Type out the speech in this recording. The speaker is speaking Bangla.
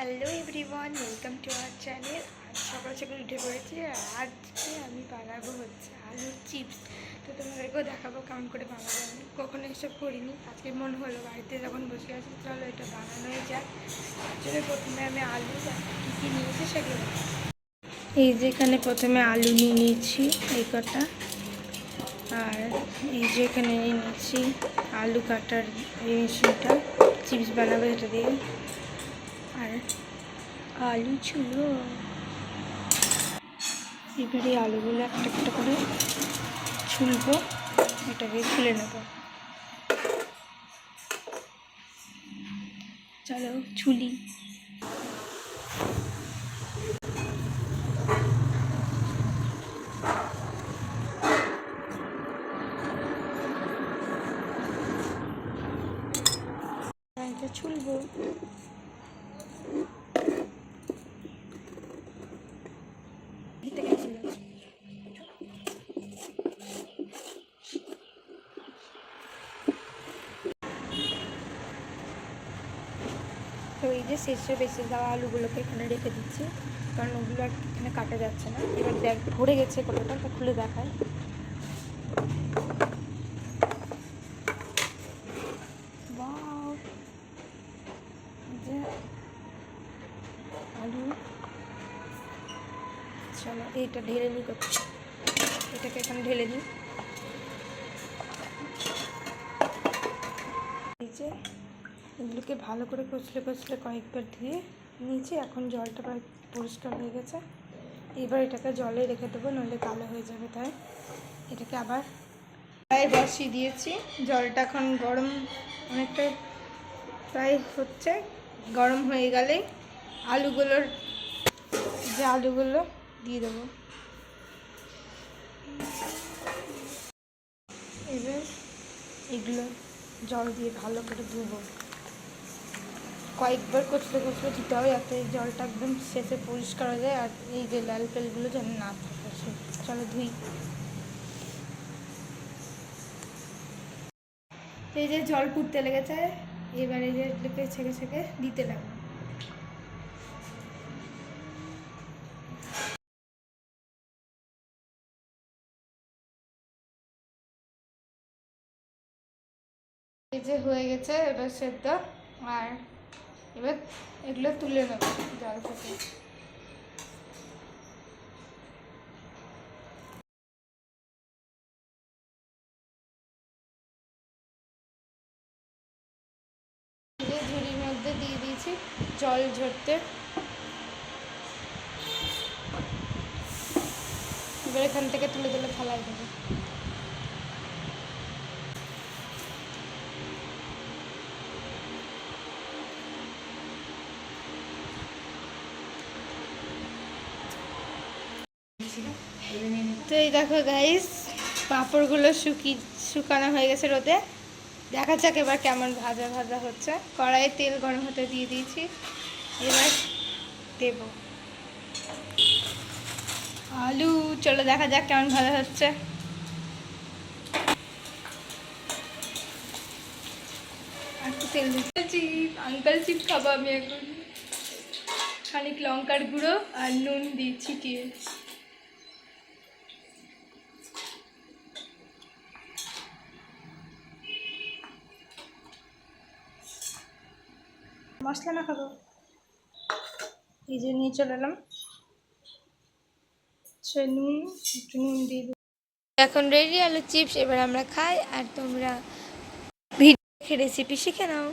Hello everyone welcome to our channel আজ সকাল সকাল উঠে পড়েছি আর আজকে আমি বানাবো হচ্ছে আলুর চিপস। তো তোমাদেরকেও দেখাবো কেমন করে বানাবো। আমি কখনো এসব করিনি। আজকে মনে হলো বাড়িতে যখন বসে আছি, চলো এটা বানানোই যাক। তার জন্য প্রথমে আমি আলু কী কী নিয়েছি সেগুলো এই যে এখানে প্রথমে আলু নিয়ে নিয়েছি, এই কটা। আর এই যে এখানে নিয়ে নিয়েছি আলু কাটার এই মেশিনটা চিপস বানাবো এটা দিয়ে। আর আলু ছিল। এবারে আলুগুলো একটা একটা করে ছুলবো, এটা দিয়ে ছুলে নেব। চলো ছুলি। ছুলবো দিতে গেছিল তো এই যে শেষে বেঁচে যাওয়া আলুগুলোকে এখানে রেখে দিচ্ছি, কারণ ওগুলো আর এখানে কাটা যাচ্ছে না। এবার দেখ ভরে গেছে কতটা তা খুলে দেখায় আলু। এইটা ঢেলে নিই। করছি এটাকে এখানে ঢেলে দিই। এগুলোকে ভালো করে কচলে কচলে কয়েকবার ধুয়ে নিচে এখন জলটা প্রায় পরিষ্কার হয়ে গেছে। এবার এটাকে জলে রেখে দেবো, নইলে কালো হয়ে যাবে তাই। এটাকে আবার প্রায় বসিয়ে দিয়েছি। জলটা এখন গরম অনেকটা প্রায় হচ্ছে, গরম হয়ে গেলে আলুগুলোর যে আলুগুলো দিয়ে দেবো। এবার এগুলো জল দিয়ে ভালো করে ধুবো। কয়েকবার কচলে কচলে দিতে হবে যাতে জলটা একদম শেষে পরিষ্কার হয়ে যায় আর এই যে লাল পেলগুলো যেন না থাকে। সে চলো ধুই। এই যে জল ফুটতে লেগেছে, এবার এই যে ছেঁকে ছেঁকে দিতে লাগবে। এই যে হয়ে গেছে, এবার সেদ্ধ। আর এবার এগুলো তুলে নেব জল থেকে। ঝুড়ির মধ্যে দিয়ে দিয়েছি জল ঝরতে। এবার এখান থেকে তুলে তুলে থালায় দেবো। তো এই দেখো গাইস পাঁপড়গুলো শুকি, শুকানো হয়ে গেছে রোদে। দেখা যাক এবার কেমন ভাজা ভাজা হচ্ছে। কড়াইয়ে তেল গরম হতে দিয়ে দিয়েছি। এবার দেব। আলু, চলো দেখা যাক কেমন ভাজা হচ্ছে। তেল আঙ্কাল চিপ খাব আমি এখন। খানিক লঙ্কার গুঁড়ো আর নুন দিয়েছি ছিটিয়ে মশলা না খাব এই যে নিয়ে চলে এলাম। নুন, একটু নুন দিয়ে এখন রেডি আলু চিপস এবার আমরা খাই, আর তোমরা ভিডিও রেসিপি শিখে নাও।